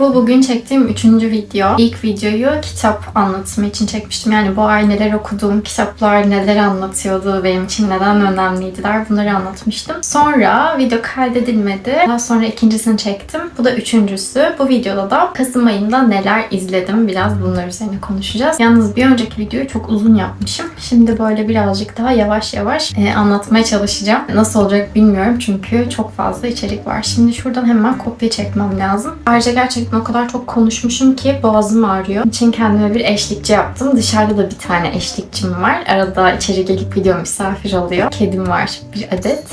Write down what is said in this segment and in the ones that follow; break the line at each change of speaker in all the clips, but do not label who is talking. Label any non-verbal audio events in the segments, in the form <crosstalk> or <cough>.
Bu bugün çektiğim üçüncü video. İlk videoyu kitap anlatımı için çekmiştim. Yani bu ay neler okuduğum kitaplar neler anlatıyordu, benim için neden önemliydiler bunları anlatmıştım. Sonra video kaydedilmedi. Daha sonra ikincisini çektim. Bu da üçüncüsü. Bu videoda da Kasım ayında neler izledim biraz bunlar üzerine konuşacağız. Yalnız bir önceki videoyu çok uzun yapmışım. Şimdi böyle birazcık daha yavaş yavaş e, anlatmaya çalışacağım. Nasıl olacak bilmiyorum çünkü çok fazla içerik var. Şimdi şuradan hemen kopya çekmem lazım. Ayrıca gerçekten o kadar çok konuşmuşum ki boğazım ağrıyor. için kendime bir eşlikçi yaptım. Dışarıda da bir tane eşlikçim var. Arada içeri gelip video misafir oluyor. Kedim var bir adet.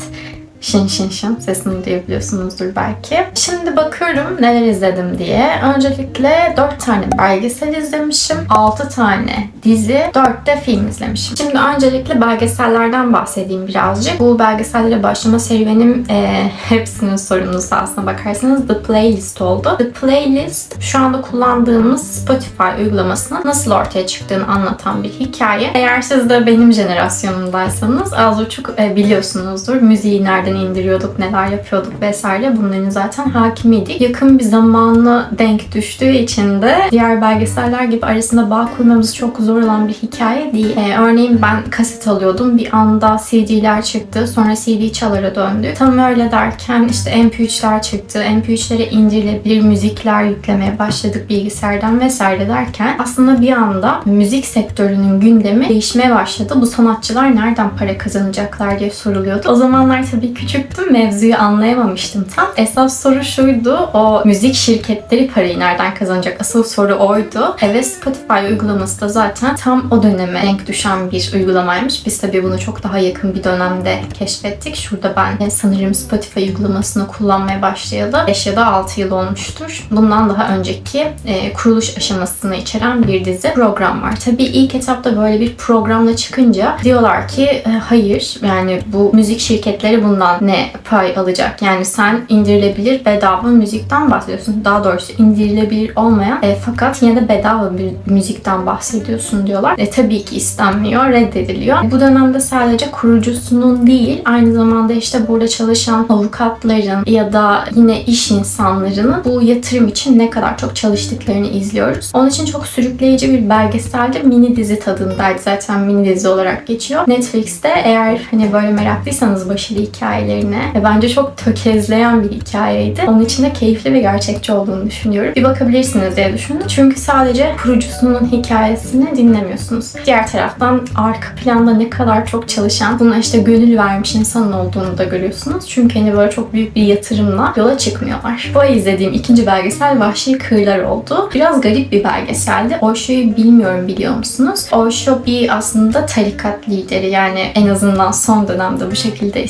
Şin şin şin sesini duyabiliyorsunuzdur belki. Şimdi bakıyorum neler izledim diye. Öncelikle 4 tane belgesel izlemişim. 6 tane dizi, 4 de film izlemişim. Şimdi öncelikle belgesellerden bahsedeyim birazcık. Bu belgesellere başlama serüvenim e, hepsinin sorumlusu aslına bakarsanız The Playlist oldu. The Playlist şu anda kullandığımız Spotify uygulamasının nasıl ortaya çıktığını anlatan bir hikaye. Eğer siz de benim jenerasyonumdaysanız az buçuk e, biliyorsunuzdur. Müziği nereden indiriyorduk, neler yapıyorduk vesaire bunların zaten hakimiydik. Yakın bir zamanla denk düştüğü için de diğer belgeseller gibi arasında bağ kurmamız çok zor olan bir hikaye değil. Ee, örneğin ben kaset alıyordum. Bir anda CD'ler çıktı. Sonra CD çalara döndü. Tam öyle derken işte MP3'ler çıktı. MP3'lere indirilebilir müzikler yüklemeye başladık bilgisayardan vesaire derken aslında bir anda müzik sektörünün gündemi değişmeye başladı. Bu sanatçılar nereden para kazanacaklar diye soruluyordu. O zamanlar tabii küçüktüm. Mevzuyu anlayamamıştım tam. Esas soru şuydu. O müzik şirketleri parayı nereden kazanacak? Asıl soru oydu. Evet Spotify uygulaması da zaten tam o döneme denk düşen bir uygulamaymış. Biz tabii bunu çok daha yakın bir dönemde keşfettik. Şurada ben sanırım Spotify uygulamasını kullanmaya başlayalı 5 ya da 6 yıl olmuştur. Bundan daha önceki e, kuruluş aşamasını içeren bir dizi program var. Tabii ilk etapta böyle bir programla çıkınca diyorlar ki e, hayır yani bu müzik şirketleri bundan ne pay alacak? Yani sen indirilebilir bedava müzikten bahsediyorsun. Daha doğrusu indirilebilir olmayan e, fakat yine de bedava bir müzikten bahsediyorsun diyorlar. E, tabii ki istenmiyor, reddediliyor. Bu dönemde sadece kurucusunun değil, aynı zamanda işte burada çalışan avukatların ya da yine iş insanlarının bu yatırım için ne kadar çok çalıştıklarını izliyoruz. Onun için çok sürükleyici bir belgeseldi. Mini dizi tadındaydı. Zaten mini dizi olarak geçiyor. Netflix'te eğer hani böyle meraklıysanız başarı hikayelerine ve bence çok tökezleyen bir hikayeydi. Onun için de keyifli ve gerçekçi olduğunu düşünüyorum. Bir bakabilirsiniz diye düşündüm. Çünkü sadece kurucusunun hikayesini dinlemiyorsunuz. Diğer taraftan arka planda ne kadar çok çalışan, buna işte gönül vermiş insanın olduğunu da görüyorsunuz. Çünkü hani böyle çok büyük bir yatırımla yola çıkmıyorlar. Bu ay izlediğim ikinci belgesel Vahşi Kırlar oldu. Biraz garip bir belgeseldi. Osho'yu bilmiyorum biliyor musunuz? Osho bir aslında tarikat lideri yani en azından son dönemde bu şekilde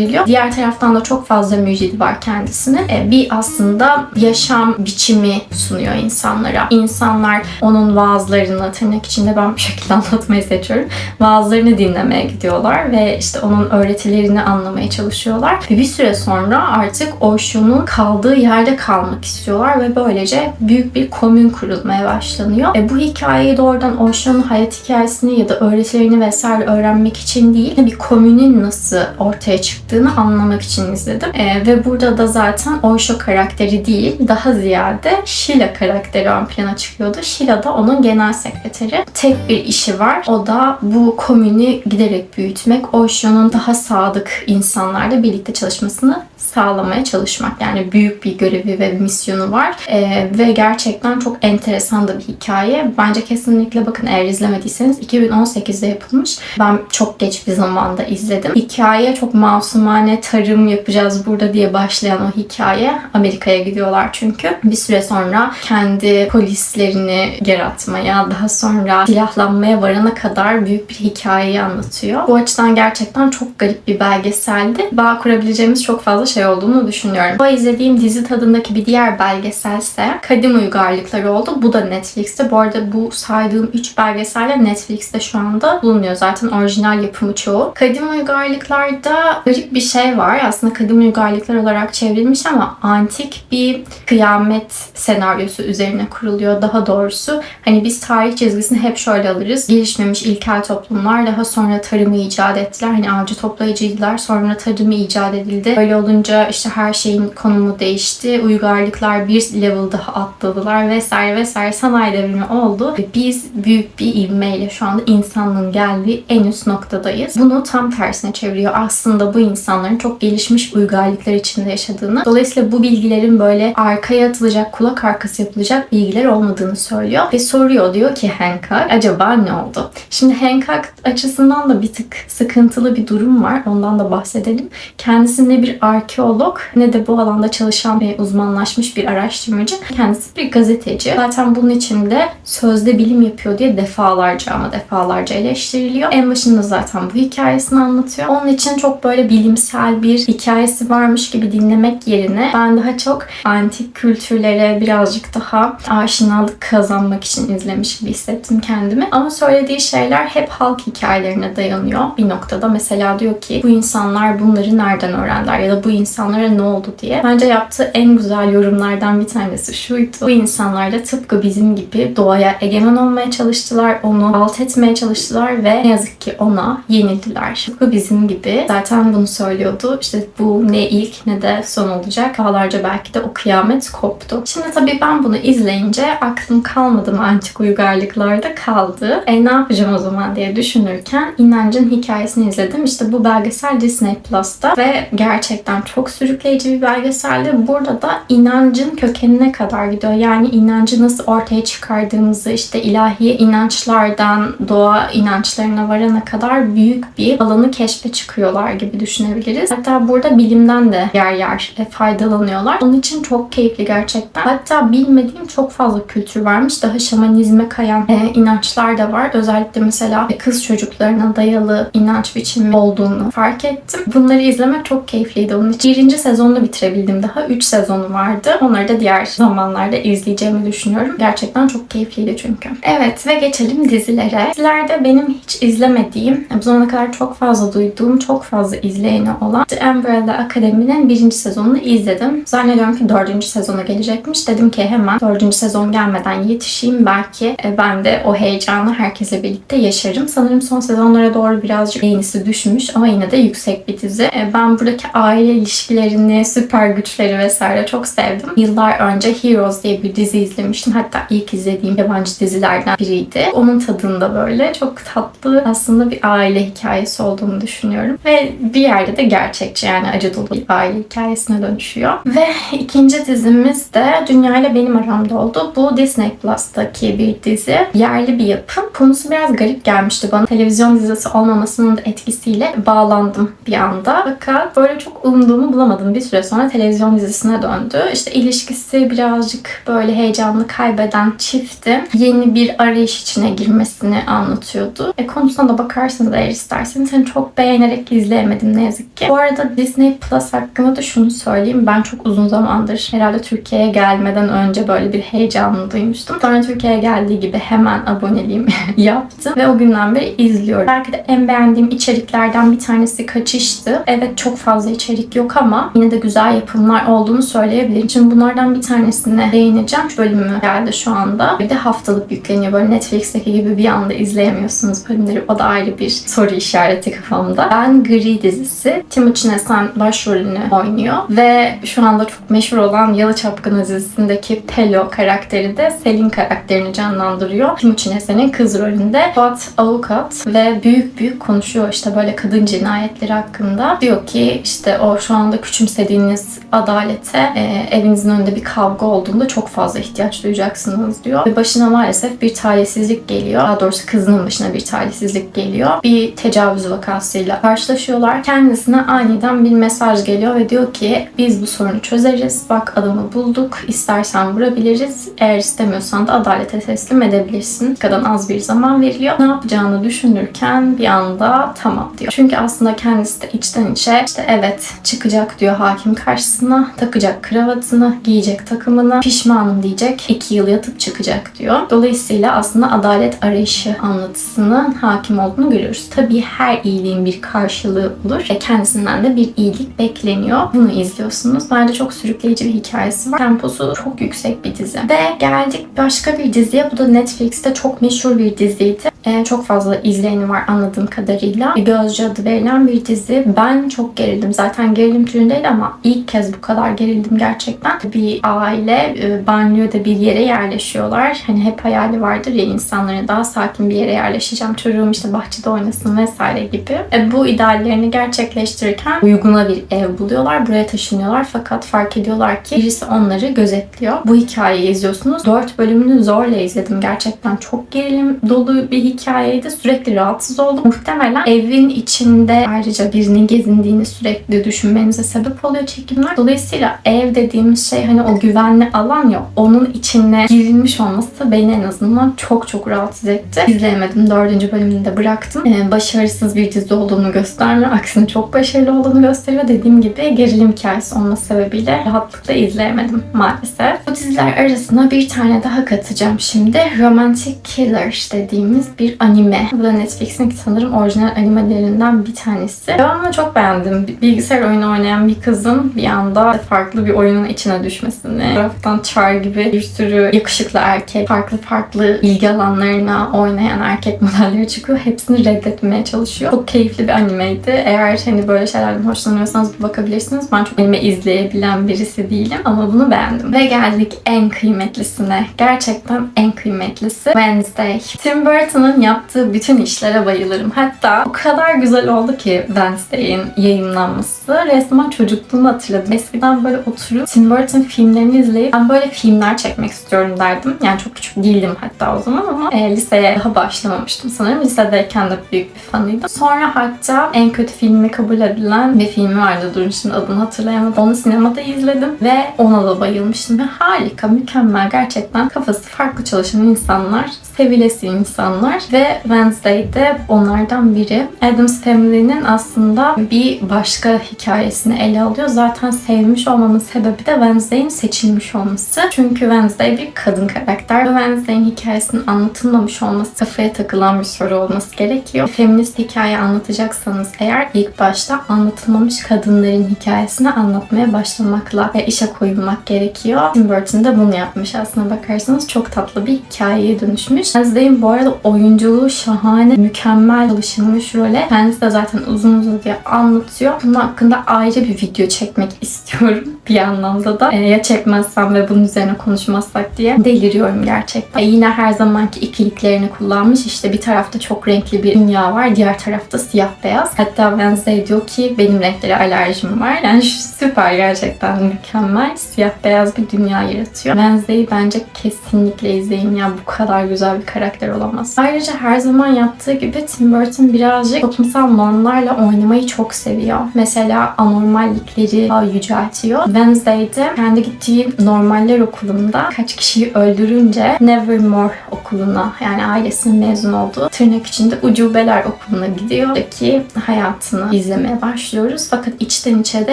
isimlendiriliyor. Diğer taraftan da çok fazla müjdi var kendisine. E, Bir aslında yaşam biçimi sunuyor insanlara. İnsanlar onun vaazlarını tırnak içinde ben bu şekilde <laughs> anlatmayı seçiyorum. Vaazlarını dinlemeye gidiyorlar ve işte onun öğretilerini anlamaya çalışıyorlar. Ve bir süre sonra artık Osho'nun kaldığı yerde kalmak istiyorlar ve böylece büyük bir komün kurulmaya başlanıyor. E, bu hikayeyi doğrudan Osho'nun hayat hikayesini ya da öğretilerini vesaire öğrenmek için değil, bir komünün nasıl ortaya çıktığını anlamak için izledim. E, ve burada da zaten Osho karakteri değil, daha ziyade Sheila karakteri ön plana çıkıyordu. Sheila da onun genel sekreteri. Tek bir işi var. O da bu komünü giderek büyütmek. Osho'nun daha sadık insanlarla birlikte çalışmasını sağlamaya çalışmak. Yani büyük bir görevi ve misyonu var. Ee, ve gerçekten çok enteresan da bir hikaye. Bence kesinlikle bakın eğer izlemediyseniz 2018'de yapılmış. Ben çok geç bir zamanda izledim. Hikaye çok masumane tarım yapacağız burada diye başlayan o hikaye. Amerika'ya gidiyorlar çünkü. Bir süre sonra kendi polislerini yaratmaya, daha sonra silahlanmaya varana kadar büyük bir hikayeyi anlatıyor. Bu açıdan gerçekten çok garip bir belgeseldi. Bağ kurabileceğimiz çok fazla şey olduğunu düşünüyorum. Bu izlediğim dizi tadındaki bir diğer belgeselse Kadim Uygarlıkları oldu. Bu da Netflix'te. Bu arada bu saydığım 3 belgeselle Netflix'te şu anda bulunuyor. Zaten orijinal yapımı çoğu. Kadim Uygarlıklar'da garip bir şey var. Aslında Kadim Uygarlıklar olarak çevrilmiş ama antik bir kıyamet senaryosu üzerine kuruluyor. Daha doğrusu hani biz tarih çizgisini hep şöyle alırız. Gelişmemiş ilkel toplumlar daha sonra tarımı icat ettiler. Hani avcı toplayıcıydılar. Sonra tarımı icat edildi. Öyle olunca boyunca işte her şeyin konumu değişti. Uygarlıklar bir level daha atladılar vesaire vesaire sanayi devrimi oldu. Biz büyük bir ivmeyle şu anda insanlığın geldiği en üst noktadayız. Bunu tam tersine çeviriyor. Aslında bu insanların çok gelişmiş uygarlıklar içinde yaşadığını. Dolayısıyla bu bilgilerin böyle arkaya atılacak, kulak arkası yapılacak bilgiler olmadığını söylüyor. Ve soruyor diyor ki Hancock acaba ne oldu? Şimdi Hancock açısından da bir tık sıkıntılı bir durum var. Ondan da bahsedelim. Kendisi ne bir arkeolog ne de bu alanda çalışan ve uzmanlaşmış bir araştırmacı. Kendisi bir gazeteci. Zaten bunun için de sözde bilim yapıyor diye defalarca ama defalarca eleştiriliyor. En başında zaten bu hikayesini anlatıyor. Onun için çok böyle bilimsel bir hikayesi varmış gibi dinlemek yerine ben daha çok antik kültürlere birazcık daha aşinalık kazanmak için izlemiş gibi hissettim kendimi. Ama söylediği şeyler hep halk hikayelerine dayanıyor. Bir noktada mesela diyor ki bu insanlar bunları nereden öğrendiler ya da bu insanlara ne oldu diye. Bence yaptığı en güzel yorumlardan bir tanesi şuydu. Bu insanlar da tıpkı bizim gibi doğaya egemen olmaya çalıştılar. Onu alt etmeye çalıştılar ve ne yazık ki ona yenildiler. Tıpkı bizim gibi. Zaten bunu söylüyordu. İşte bu ne ilk ne de son olacak. Çağlarca belki de o kıyamet koptu. Şimdi tabii ben bunu izleyince aklım kalmadı mı antik uygarlıklarda kaldı. E ne yapacağım o zaman diye düşünürken inancın hikayesini izledim. İşte bu belgesel Disney Plus'ta ve gerçekten çok sürükleyici bir belgeseldi. Burada da inancın kökenine kadar gidiyor. Yani inancı nasıl ortaya çıkardığımızı işte ilahi inançlardan doğa inançlarına varana kadar büyük bir alanı keşfe çıkıyorlar gibi düşünebiliriz. Hatta burada bilimden de yer yer faydalanıyorlar. Onun için çok keyifli gerçekten. Hatta bilmediğim çok fazla kültür varmış. Daha şamanizme kayan e, inançlar da var. Özellikle mesela kız çocuklarına dayalı inanç biçimi olduğunu fark ettim. Bunları izlemek çok keyifliydi onun. Birinci sezonunu bitirebildim daha. Üç sezonu vardı. Onları da diğer zamanlarda izleyeceğimi düşünüyorum. Gerçekten çok keyifliydi çünkü. Evet ve geçelim dizilere. Dizilerde benim hiç izlemediğim, bu zamana kadar çok fazla duyduğum, çok fazla izleyeni olan The Umbrella Academy'nin birinci sezonunu izledim. Zannediyorum ki dördüncü sezona gelecekmiş. Dedim ki hemen dördüncü sezon gelmeden yetişeyim. Belki e, ben de o heyecanı herkesle birlikte yaşarım. Sanırım son sezonlara doğru birazcık beğenisi düşmüş ama yine de yüksek bir dizi. E, Ben buradaki aile ilişkilerini, süper güçleri vesaire çok sevdim. Yıllar önce Heroes diye bir dizi izlemiştim. Hatta ilk izlediğim yabancı dizilerden biriydi. Onun tadında böyle çok tatlı aslında bir aile hikayesi olduğunu düşünüyorum. Ve bir yerde de gerçekçi yani acı dolu bir aile hikayesine dönüşüyor. Ve ikinci dizimiz de Dünya ile benim aramda oldu. Bu Disney Plus'taki bir dizi. Yerli bir yapım. Konusu biraz garip gelmişti bana. Televizyon dizisi olmamasının etkisiyle bağlandım bir anda. Fakat böyle çok umduğumu bulamadım. Bir süre sonra televizyon dizisine döndü. İşte ilişkisi birazcık böyle heyecanlı kaybeden çifti yeni bir arayış içine girmesini anlatıyordu. E konusuna da bakarsanız eğer isterseniz hani çok beğenerek izleyemedim ne yazık ki. Bu arada Disney Plus hakkında da şunu söyleyeyim. Ben çok uzun zamandır herhalde Türkiye'ye gelmeden önce böyle bir heyecanını duymuştum. Sonra Türkiye'ye geldiği gibi hemen aboneliğimi <laughs> yaptım ve o günden beri izliyorum. Belki de en beğendiğim içeriklerden bir tanesi kaçıştı. Evet çok fazla içerik yok ama yine de güzel yapımlar olduğunu söyleyebilirim. Şimdi bunlardan bir tanesine değineceğim. Şu bölümü geldi şu anda. Bir de haftalık yükleniyor. Böyle Netflix'teki gibi bir anda izleyemiyorsunuz bölümleri. O da ayrı bir soru işareti kafamda. Ben Gri dizisi. Timuçin Esen başrolünü oynuyor ve şu anda çok meşhur olan Yalı Çapkını dizisindeki Pelo karakteri de Selin karakterini canlandırıyor. Timuçin Esen'in kız rolünde. Fuat avukat ve büyük büyük konuşuyor işte böyle kadın cinayetleri hakkında. Diyor ki işte o şu anda küçümsediğiniz adalete e, evinizin önünde bir kavga olduğunda çok fazla ihtiyaç duyacaksınız diyor. Ve başına maalesef bir talihsizlik geliyor. Daha doğrusu kızının başına bir talihsizlik geliyor. Bir tecavüz vakasıyla karşılaşıyorlar. Kendisine aniden bir mesaj geliyor ve diyor ki biz bu sorunu çözeriz. Bak adamı bulduk. İstersen vurabiliriz. Eğer istemiyorsan da adalete teslim edebilirsin. Kadın az bir zaman veriliyor. Ne yapacağını düşünürken bir anda tamam diyor. Çünkü aslında kendisi de içten içe işte evet çıkacak diyor hakim karşısına. Takacak kravatını, giyecek takımını. Pişmanım diyecek. iki yıl yatıp çıkacak diyor. Dolayısıyla aslında adalet arayışı anlatısının hakim olduğunu görüyoruz. Tabii her iyiliğin bir karşılığı olur. ve kendisinden de bir iyilik bekleniyor. Bunu izliyorsunuz. Bence çok sürükleyici bir hikayesi var. Temposu çok yüksek bir dizi. Ve geldik başka bir diziye. Bu da Netflix'te çok meşhur bir diziydi. Ee, çok fazla izleyeni var anladığım kadarıyla. Gözcü adı verilen bir dizi. Ben çok gerildim. Zaten gerilim türü değil ama ilk kez bu kadar gerildim gerçekten. Bir aile e, banliyöde bir yere yerleşiyorlar. Hani hep hayali vardır ya insanların daha sakin bir yere yerleşeceğim. Çocuğum işte bahçede oynasın vesaire gibi. E, bu ideallerini gerçekleştirirken uyguna bir ev buluyorlar. Buraya taşınıyorlar fakat fark ediyorlar ki birisi onları gözetliyor. Bu hikayeyi izliyorsunuz. 4 bölümünü zorla izledim. Gerçekten çok gerilim dolu bir hikayeydi. Sürekli rahatsız oldum. Muhtemelen evin içinde ayrıca birinin gezindiğini sürekli düşünmenize sebep oluyor çekimler. Dolayısıyla ev dediğimiz şey hani o güvenli alan ya onun içine girilmiş olması beni en azından çok çok rahatsız etti. İzleyemedim. Dördüncü bölümünü de bıraktım. Ee, başarısız bir dizi olduğunu göstermiyor. Aksine çok başarılı olduğunu gösteriyor. Dediğim gibi gerilim hikayesi olması sebebiyle rahatlıkla izleyemedim maalesef. Bu diziler arasına bir tane daha katacağım şimdi. Romantic Killer dediğimiz bir anime. Bu da Netflix'in sanırım orijinal animelerinden bir tanesi. Ben bunu çok beğendim. Bilgisayar oyunu oynayan bir kızın bir anda farklı bir oyunun içine düşmesini. Taraftan Char gibi bir sürü yakışıklı erkek, farklı farklı ilgi alanlarına oynayan erkek modelleri çıkıyor. Hepsini reddetmeye çalışıyor. Çok keyifli bir animeydi. Eğer hani böyle şeylerden hoşlanıyorsanız bakabilirsiniz. Ben çok anime izleyebilen birisi değilim ama bunu beğendim. Ve geldik en kıymetlisine. Gerçekten en kıymetlisi Wednesday. Tim Burton'ın yaptığı bütün işlere bayılırım. Hatta o kadar güzel oldu ki Wednesday'in yayınlanması. Resmen çocukluğumu hatırladım. Eskiden böyle oturup Tim Burton filmlerini izleyip ben böyle filmler çekmek istiyorum derdim. Yani çok küçük değildim hatta o zaman ama e, liseye daha başlamamıştım sanırım. Lisedeyken de büyük bir fanıydım. Sonra hatta en kötü filmi kabul edilen bir filmi vardı. Durun şimdi adını hatırlayamadım. Onu sinemada izledim ve ona da bayılmıştım. Ve harika, mükemmel gerçekten kafası farklı çalışan insanlar, sevilesi insanlar ve Wednesday'de onlardan biri. Addams Family'nin aslında bir başka hikayesini ele alıyor. Zaten sevmiş olmamın sebebi de Wednesday'in seçilmiş olması. Çünkü Wednesday bir kadın karakter Wednesday'in hikayesinin anlatılmamış olması kafaya takılan bir soru olması gerekiyor. Feminist hikaye anlatacaksanız eğer ilk başta anlatılmamış kadınların hikayesini anlatmaya başlamakla ve işe koyulmak gerekiyor. Tim Burton da bunu yapmış. Aslına bakarsanız çok tatlı bir hikayeye dönüşmüş. Wednesday'in bu arada oyunculuğu şahane, mükemmel çalışılmış role. Kendisi de zaten uzun uzadıya anlatıyor. Bunun hakkında ayrı bir video çekmek <laughs> istiyorum bir anlamda da. Ee, ya çekmezsem ve bunun üzerine konuşmazsak diye deliriyorum gerçekten. E, yine her zamanki ikiliklerini kullanmış. İşte bir tarafta çok renkli bir dünya var. Diğer tarafta siyah beyaz. Hatta Wednesday diyor ki benim renklere alerjim var. <laughs> Yani süper gerçekten mükemmel. Siyah beyaz bir dünya yaratıyor. Wednesday'i bence kesinlikle izleyin ya. Bu kadar güzel bir karakter olamaz. Ayrıca her zaman yaptığı gibi Tim Burton birazcık toplumsal normlarla oynamayı çok seviyor. Mesela anormallikleri daha yüceltiyor. Wednesday'de kendi gittiği normaller okulunda kaç kişiyi öldürünce Nevermore okuluna yani ailesinin mezun olduğu tırnak içinde ucubeler okuluna gidiyor ki hayatını izlemeye başlıyoruz. Fakat içten içe de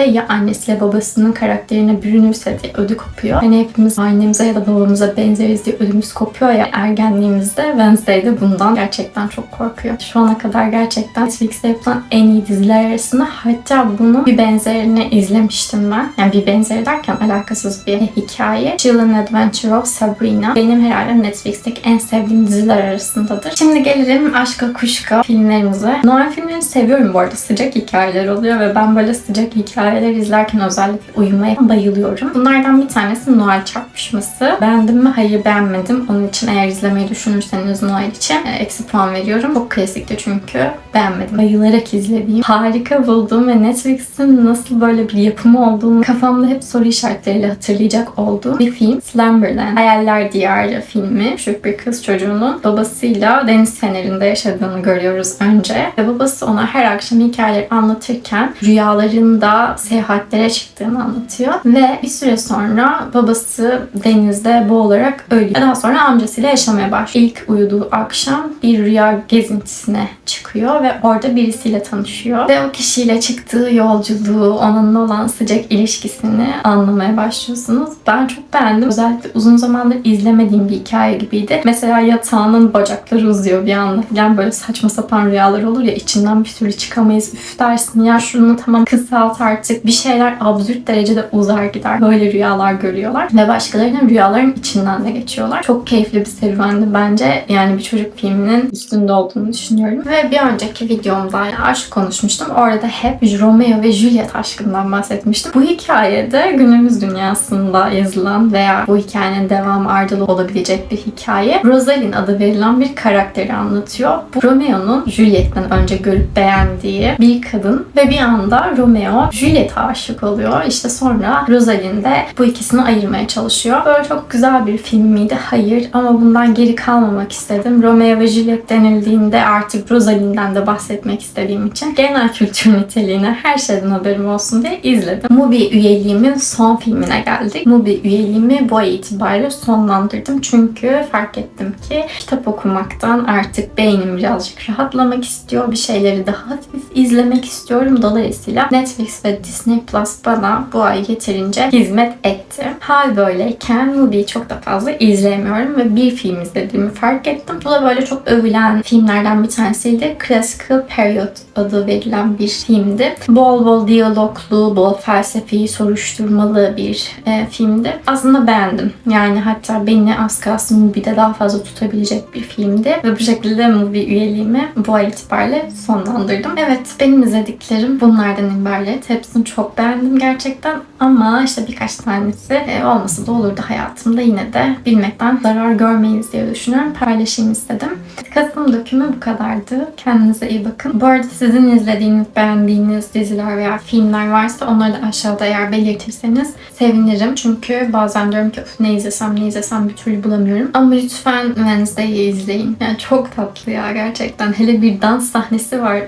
ya annesiyle babasının karakterine bürünürse diye ödü kopuyor. Hani hepimiz annemize ya da babamıza benzeriz diye ödümüz kopuyor ya ergenliğimizde Wednesday'de bundan gerçekten çok korkuyor. Şu ana kadar gerçekten Netflix'te yapılan en iyi diziler arasında hatta bunun bir benzerini izlemiştim ben. Yani bir benzeri derken alakasız bir hikaye. Chilling Adventure of Sabrina. Benim herhalde Netflix'teki en sevdiğim diziler arasındadır. Şimdi gelelim Aşka Kuşka filmlerimize. Noel filmlerini seviyorum bu arada. Sıcak hikayeler oluyor ve ben böyle sıcak hikayeler izlerken özellikle uyumaya bayılıyorum. Bunlardan bir tanesi Noel çarpışması. Beğendim mi? Hayır beğenmedim. Onun için eğer izlemeyi düşünürseniz Noel için e, eksi puan veriyorum. Çok klasikti çünkü. Beğenmedim. Bayılarak izlediğim, harika bulduğum ve Netflix'in nasıl böyle bir yapımı olduğunu kafamda hep soru işaretleriyle hatırlayacak olduğum bir film. Slumberland. Hayaller Diyarı filmi. Küçük bir kız çocuğunun babasıyla deniz fenerinde yaşadığını görüyoruz önce. Ve babası ona her akşam hikayeler anlatırken rüyalarında seyahatlere çıktığını anlatıyor. Ve bir süre sonra babası denizde boğularak ölüyor. Daha sonra amcasıyla yaşamaya başlıyor. İlk uyuduğu akşam bir rüya gezintisine çıkıyor ve orada birisiyle tanışıyor. Ve o kişiyle çıktığı yolculuğu, onunla olan sıcak ilişkisini anlamaya başlıyorsunuz. Ben çok beğendim. Özellikle uzun zamandır izlemediğim bir hikaye gibiydi. Mesela mesela yatağının bacakları uzuyor bir anda falan böyle saçma sapan rüyalar olur ya içinden bir türlü çıkamayız. Üf dersin ya şunu tamam kısalt artık bir şeyler absürt derecede uzar gider. Böyle rüyalar görüyorlar ve başkalarının rüyaların içinden de geçiyorlar. Çok keyifli bir serüvendi bence. Yani bir çocuk filminin üstünde olduğunu düşünüyorum. Ve bir önceki videomda aşk konuşmuştum. Orada hep Romeo ve Juliet aşkından bahsetmiştim. Bu hikayede günümüz dünyasında yazılan veya bu hikayenin devamı ardılı olabilecek bir hikaye. Rosalind adı verilen bir karakteri anlatıyor. Bu Romeo'nun Juliet'ten önce görüp beğendiği bir kadın ve bir anda Romeo Juliet'e aşık oluyor. İşte sonra Rosalind de bu ikisini ayırmaya çalışıyor. Böyle çok güzel bir film miydi? Hayır ama bundan geri kalmamak istedim. Romeo ve Juliet denildiğinde artık Rosalind'den de bahsetmek istediğim için genel kültür niteliğine her şeyden haberim olsun diye izledim. Mubi üyeliğimin son filmine geldik. Mubi üyeliğimi bu ay itibariyle sonlandırdım. Çünkü fark ettim ki kitap okumaktan artık beynim birazcık rahatlamak istiyor. Bir şeyleri daha hafif izlemek istiyorum. Dolayısıyla Netflix ve Disney Plus bana bu ay yeterince hizmet etti. Hal böyleyken Mubi'yi çok da fazla izleyemiyorum ve bir film izlediğimi fark ettim. Bu da böyle çok övülen filmlerden bir tanesiydi. Classical Period adı verilen bir filmdi. Bol bol diyaloglu, bol felsefi, soruşturmalı bir e, filmdi. Aslında beğendim. Yani hatta beni az kalsın Mubi'de daha fazla tutabilecek bir filmdi. Ve bu şekilde Mubi üyeliğimi bu ay itibariyle sonlandırdım. Evet benim izlediklerim bunlardan ibaret. Hepsini çok beğendim gerçekten. Ama işte birkaç tanesi e, olmasa da olurdu hayatımda. Yine de bilmekten zarar görmeyiz diye düşünüyorum. Paylaşayım istedim. Kasım dökümü bu kadardı. Kendinize iyi bakın. Bu arada sizin izlediğiniz, beğendiğiniz diziler veya filmler varsa onları da aşağıda eğer belirtirseniz sevinirim. Çünkü bazen diyorum ki "Of, ne izlesem ne izlesem bir türlü bulamıyorum. Ama lütfen Wednesday'i izleyin. Yani çok tatlı ya gerçekten. Hele bir dans sahnesi var.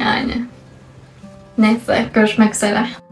Yani. Neyse görüşmek üzere.